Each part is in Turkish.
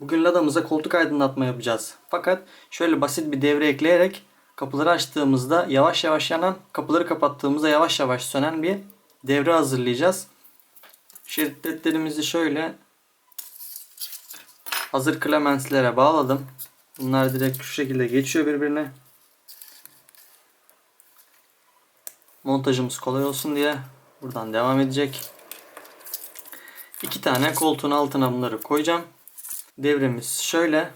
Bugün Lada'mıza koltuk aydınlatma yapacağız. Fakat şöyle basit bir devre ekleyerek kapıları açtığımızda yavaş yavaş yanan, kapıları kapattığımızda yavaş yavaş sönen bir devre hazırlayacağız. Şerit ledlerimizi şöyle hazır klemenslere bağladım. Bunlar direkt şu şekilde geçiyor birbirine. Montajımız kolay olsun diye buradan devam edecek. İki tane koltuğun altına bunları koyacağım. Devremiz şöyle.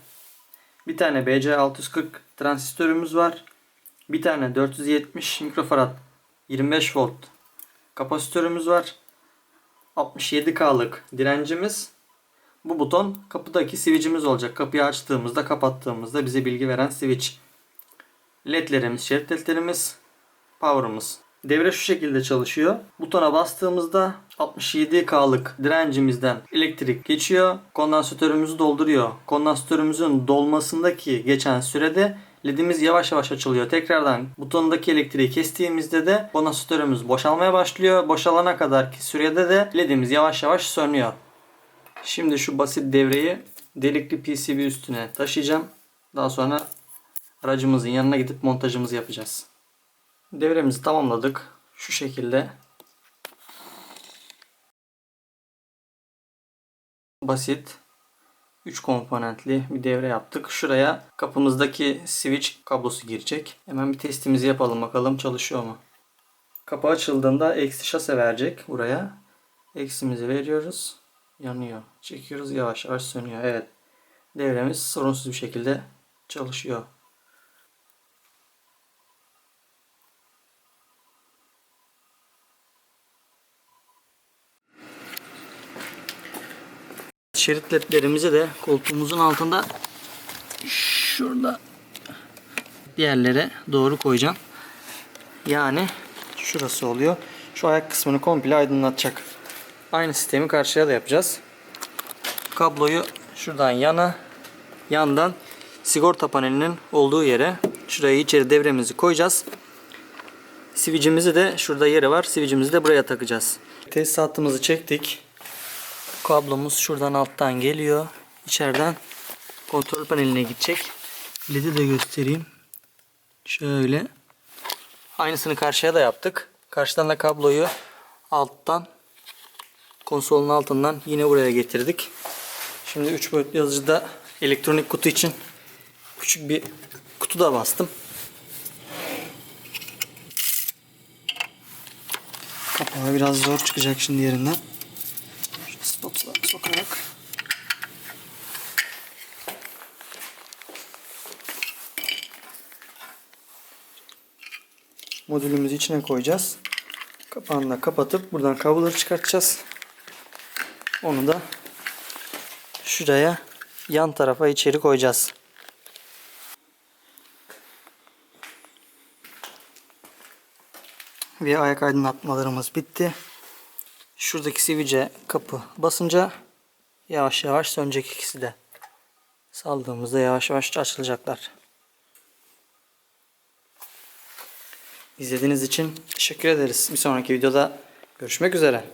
Bir tane BC640 transistörümüz var. Bir tane 470 mikrofarad 25 volt kapasitörümüz var. 67K'lık direncimiz. Bu buton kapıdaki switch'imiz olacak. Kapıyı açtığımızda kapattığımızda bize bilgi veren switch. LED'lerimiz, şerit ledlerimiz, power'ımız. Devre şu şekilde çalışıyor. Butona bastığımızda 67K'lık direncimizden elektrik geçiyor. Kondansatörümüzü dolduruyor. Kondansatörümüzün dolmasındaki geçen sürede ledimiz yavaş yavaş açılıyor. Tekrardan butondaki elektriği kestiğimizde de kondansatörümüz boşalmaya başlıyor. Boşalana kadar ki sürede de ledimiz yavaş yavaş sönüyor. Şimdi şu basit devreyi delikli PCB üstüne taşıyacağım. Daha sonra aracımızın yanına gidip montajımızı yapacağız. Devremizi tamamladık. Şu şekilde basit 3 komponentli bir devre yaptık. Şuraya kapımızdaki switch kablosu girecek. Hemen bir testimizi yapalım bakalım çalışıyor mu? Kapı açıldığında eksi şase verecek buraya. Eksimizi veriyoruz. Yanıyor. Çekiyoruz yavaş yavaş sönüyor. Evet. Devremiz sorunsuz bir şekilde çalışıyor. Şerit ledlerimizi de koltuğumuzun altında şurada diğerlere doğru koyacağım. Yani şurası oluyor. Şu ayak kısmını komple aydınlatacak. Aynı sistemi karşıya da yapacağız. Kabloyu şuradan yana, yandan sigorta panelinin olduğu yere şuraya içeri devremizi koyacağız. Switch'imizi de şurada yeri var. Switch'imizi de buraya takacağız. Tesisatımızı çektik. Kablomuz şuradan alttan geliyor. İçeriden kontrol paneline gidecek. LED'i de göstereyim. Şöyle. Aynısını karşıya da yaptık. Karşıdan da kabloyu alttan konsolun altından yine buraya getirdik. Şimdi 3 boyutlu yazıcıda elektronik kutu için küçük bir kutu da bastım. Kapağı biraz zor çıkacak şimdi yerinden. Spatula sokarak modülümüzü içine koyacağız. Kapağını da kapatıp buradan kabloları çıkartacağız. Onu da şuraya yan tarafa içeri koyacağız. Ve ayak aydınlatmalarımız bitti. Şuradaki sivice kapı basınca yavaş yavaş sönecek ikisi de. Saldığımızda yavaş yavaş açılacaklar. İzlediğiniz için teşekkür ederiz. Bir sonraki videoda görüşmek üzere.